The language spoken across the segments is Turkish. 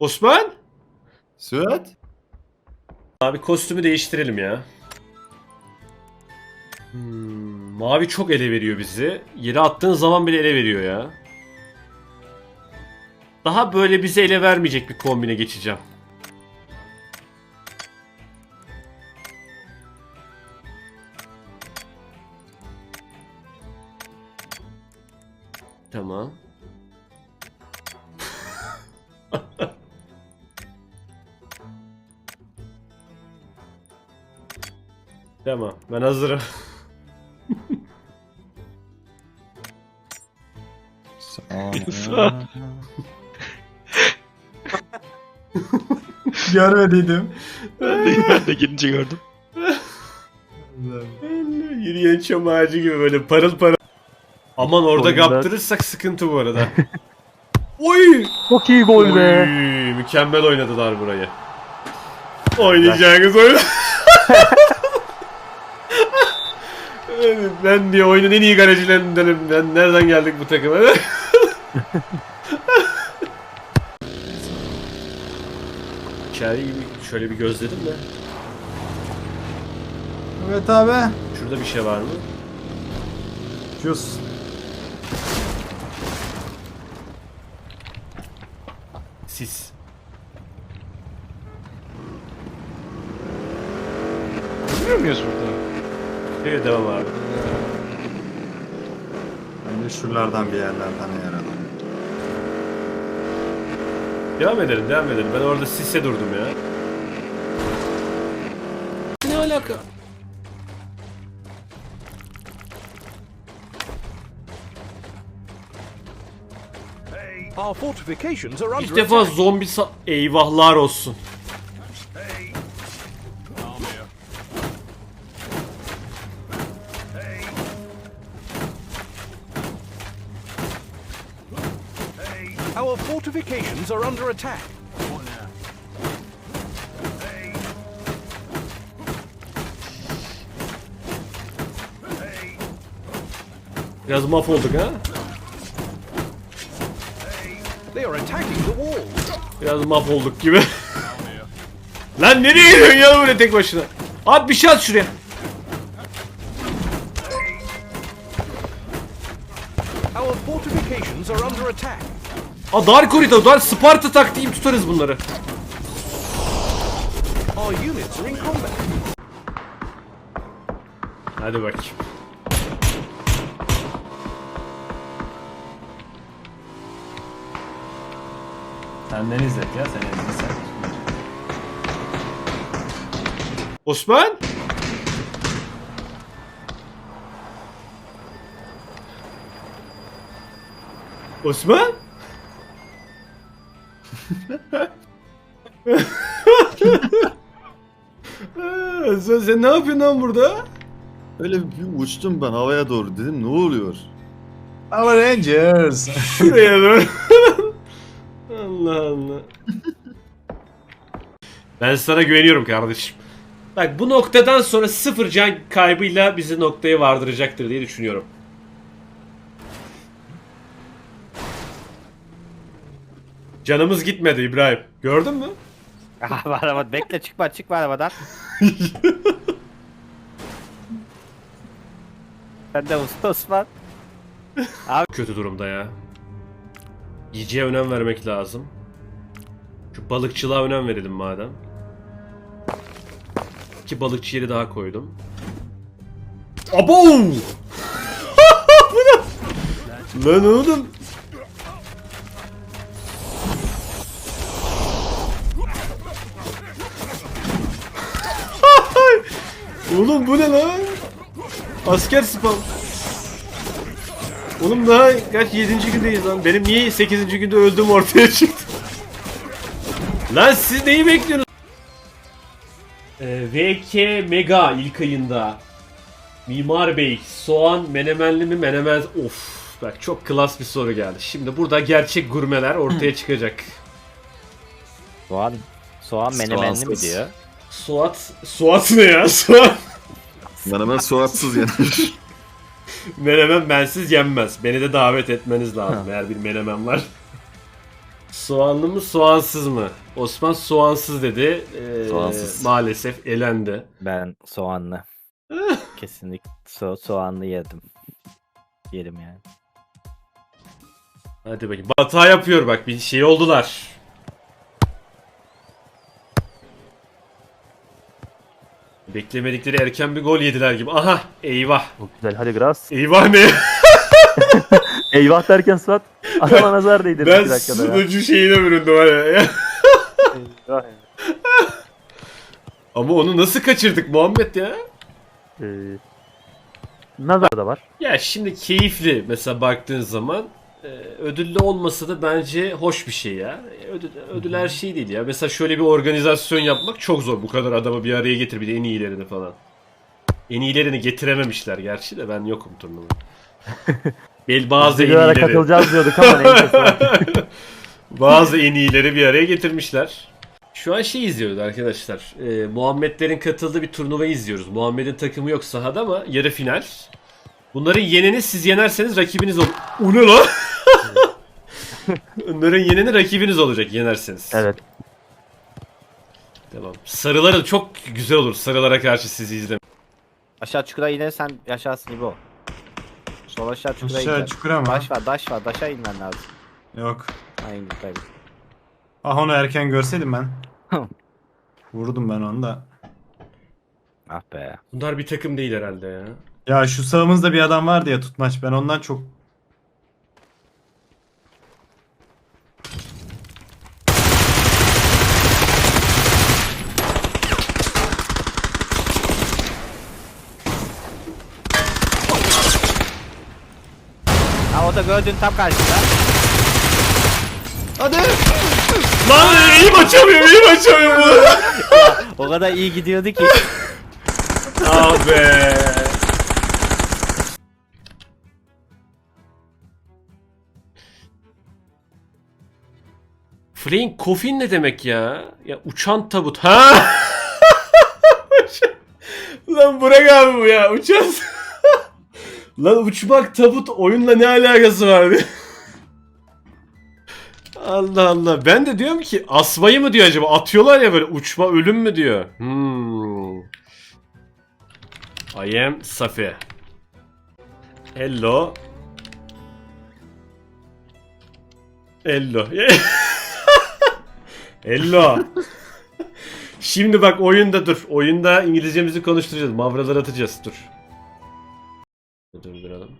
Osman? Suat? Abi kostümü değiştirelim ya. Hmm, mavi çok ele veriyor bizi. Yere attığın zaman bile ele veriyor ya. Daha böyle bize ele vermeyecek bir kombine geçeceğim. Tamam. Tamam. Ben hazırım. Görmediydim. ben de girince gördüm. Yürüyen çam ağacı gibi böyle parıl parıl. Aman orada Oyunda- kaptırırsak sıkıntı bu arada. Oy! Çok iyi gol Oy, be. Mükemmel oynadılar burayı. Oynayacağınız oyun. ben diye oyunun en iyi galecilerindenim. Ben nereden geldik bu takıma? İçeriği bir- şöyle bir gözledim de. Evet abi. Şurada bir şey var mı? Cus. Sis. Görmüyor muyuz burada? Evet devam abi. Bence şuralardan bir yerlerden yaradım. Devam edelim, devam edelim. Ben orada sisse durdum ya. Ne alaka? Our fortifications are under İlk defa zombi sa- Eyvahlar olsun. Fortifications are under attack. Biraz mahvolduk ha? They are attacking the wall. Biraz mahvolduk gibi. Lan nereye gidiyorsun ya böyle tek başına? At bir şey at şuraya. Our fortifications are under attack. Aa dar koridor, dar Sparta taktiğim tutarız bunları. Hadi bakayım. Senden izlet ya sen izlesen. Osman? Osman? Aa, sen, sen ne yapıyorsun lan burada? Öyle bir uçtum ben havaya doğru dedim ne oluyor? Power Rangers. Şuraya doğru. Allah Allah. Ben sana güveniyorum kardeşim. Bak bu noktadan sonra sıfır can kaybıyla bizi noktaya vardıracaktır diye düşünüyorum. Canımız gitmedi İbrahim. Gördün mü? Abi araba bekle çıkma çıkma arabadan. Sen de usta Osman. Kötü durumda ya. Yiyeceğe önem vermek lazım. Şu balıkçılığa önem verelim madem. İki balıkçı yeri daha koydum. Abo! Bu ne? Lan oğlum. Oğlum bu ne lan? Asker spam. Oğlum daha kaç 7. gündeyiz lan. Benim niye 8. günde öldüğüm ortaya çıktı. lan siz neyi bekliyorsunuz? Ee, VK Mega ilk ayında. Mimar Bey, soğan menemenli mi menemen... Of bak çok klas bir soru geldi. Şimdi burada gerçek gurmeler ortaya çıkacak. Soğan. Soğan menemenli mi Soğansız. diyor? Suat, Suat ne ya? Suat. Ben hemen suatsız yenir. Menemen bensiz yenmez. Beni de davet etmeniz lazım eğer bir menemen var. Soğanlı mı soğansız mı? Osman soğansız dedi. Ee, Soğansız. Maalesef elendi. Ben soğanlı. Kesinlikle so soğanlı yedim. Yerim yani. Hadi bakayım. Hata yapıyor bak bir şey oldular. Beklemedikleri erken bir gol yediler gibi. Aha eyvah. Çok güzel hadi Gras. Eyvah ne? Eyvah derken Suat adama nazar değdirdi ben bir dakikada sunucu şeyine büründüm ya. Eyvah. Ama onu nasıl kaçırdık Muhammed ya? Ee, nazar da var. Ya şimdi keyifli mesela baktığın zaman ödüllü olmasa da bence hoş bir şey ya. Ödül, ödül her şey değil ya. Mesela şöyle bir organizasyon yapmak çok zor. Bu kadar adamı bir araya getir bir de en iyilerini falan. En iyilerini getirememişler gerçi de ben yokum turnuvada. Bel bazı en iyileri. katılacağız diyorduk ama neyse. Bazı en iyileri bir araya getirmişler. Şu an şey izliyoruz arkadaşlar. Ee, Muhammedlerin katıldığı bir turnuva izliyoruz. Muhammed'in takımı yok sahada ama yarı final. Bunların yeneni siz yenerseniz rakibiniz olur. O ne lan? Bunların yeneni rakibiniz olacak yenerseniz. Evet. Tamam. Sarıları çok güzel olur. Sarılara karşı sizi izlemek. Aşağı çukura inersen aşağısı gibi o. Sol aşağı çukura Aşağı ineceksin. çukura mı? Daş var daş var. Daşa inmen lazım. Yok. Aynı yukarı. Ah onu erken görseydim ben. Vurdum ben onu da. Ah be. Bunlar bir takım değil herhalde ya. Ya şu sağımızda bir adam vardı ya tutmaç. Ben ondan çok o da gördüğün tam karşında. Lan iyi açamıyorum, iyi açamıyorum bunu. O kadar iyi gidiyordu ki. Ah be. Flying coffin ne demek ya? Ya uçan tabut. Ha? Lan bırak abi bu ya. Uçan. Lan uçmak tabut oyunla ne alakası var? Allah Allah. Ben de diyorum ki asmayı mı diyor acaba? Atıyorlar ya böyle uçma ölüm mü diyor. Hmm. I am Safi. Hello. Hello. Hello. Şimdi bak oyunda dur. Oyunda İngilizcemizi konuşturacağız. Mavralar atacağız. Dur. Durduralım.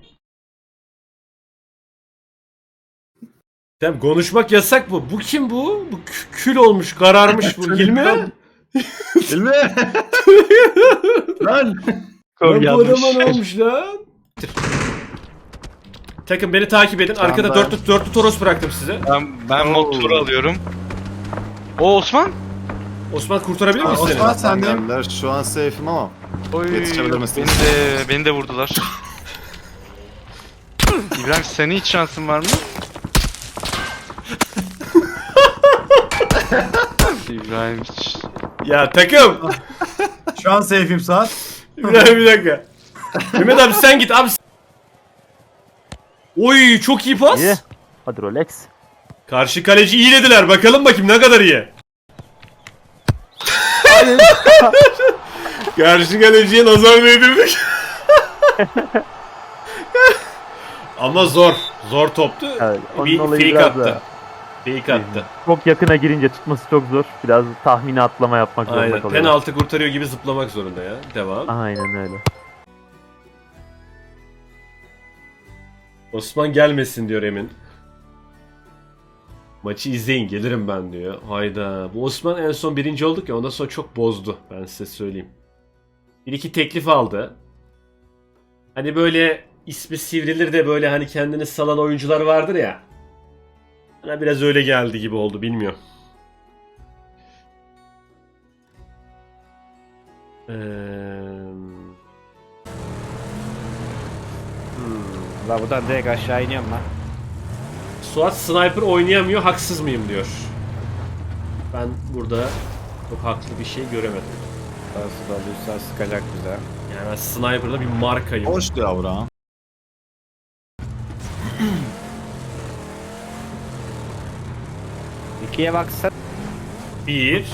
Tamam konuşmak yasak bu. Bu kim bu? Bu kü- kül olmuş, kararmış bu. Hilmi? Hilmi! Lan! Lan bu adama ne olmuş lan? Takım beni takip edin. Arkada ben- dörtlü, dörtlü toros bıraktım size. Ben, ben motoru alıyorum. O Osman. Osman kurtarabilir misin seni? Osman sen de. Şu an safe'im ama. Oy, Yetişebilir beni de, beni de vurdular. İbrahim senin hiç şansın var mı? İbrahim hiç... Ya takım. Şu an safe'im saat. İbrahim bir dakika. Mehmet abi sen git abi. Oy çok iyi pas. İyi. Hadi Rolex. Karşı kaleci iyi dediler. Bakalım bakayım ne kadar iyi. Karşı kaleciye nazar değdirdik. Ama zor. Zor toptu. Evet, bir fake attı. da- Fake attı. Çok yakına girince tutması çok zor. Biraz tahmini atlama yapmak zorunda Aynen. kalıyor. Penaltı kurtarıyor gibi zıplamak zorunda ya. Devam. Aynen öyle. Osman gelmesin diyor Emin. Maçı izleyin gelirim ben diyor. Hayda. Bu Osman en son birinci olduk ya ondan sonra çok bozdu. Ben size söyleyeyim. Bir iki teklif aldı. Hani böyle ismi sivrilir de böyle hani kendini salan oyuncular vardır ya. Bana biraz öyle geldi gibi oldu bilmiyorum. Eee... La buradan direkt aşağı iniyorum lan. Suat sniper oynayamıyor haksız mıyım diyor. Ben burada çok haklı bir şey göremedim. Nasıl da olursa sıkacak bize. Yani ben sniper'da bir markayım. Hoştu yavrum. İkiye baksana. Bir.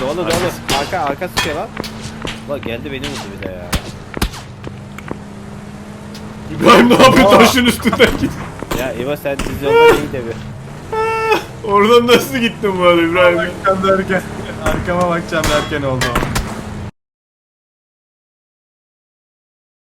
Dolu dolu. Arka arka sıkıyor lan. Bak geldi beni vurdu bir de ya. İbrahim ne yapıyor taşın üstünden git. Ya İbo sen vizyonda iyi de bir. Oradan nasıl gittin bu arada İbrahim? Bakacağım derken. Arkama bakacağım derken oldu.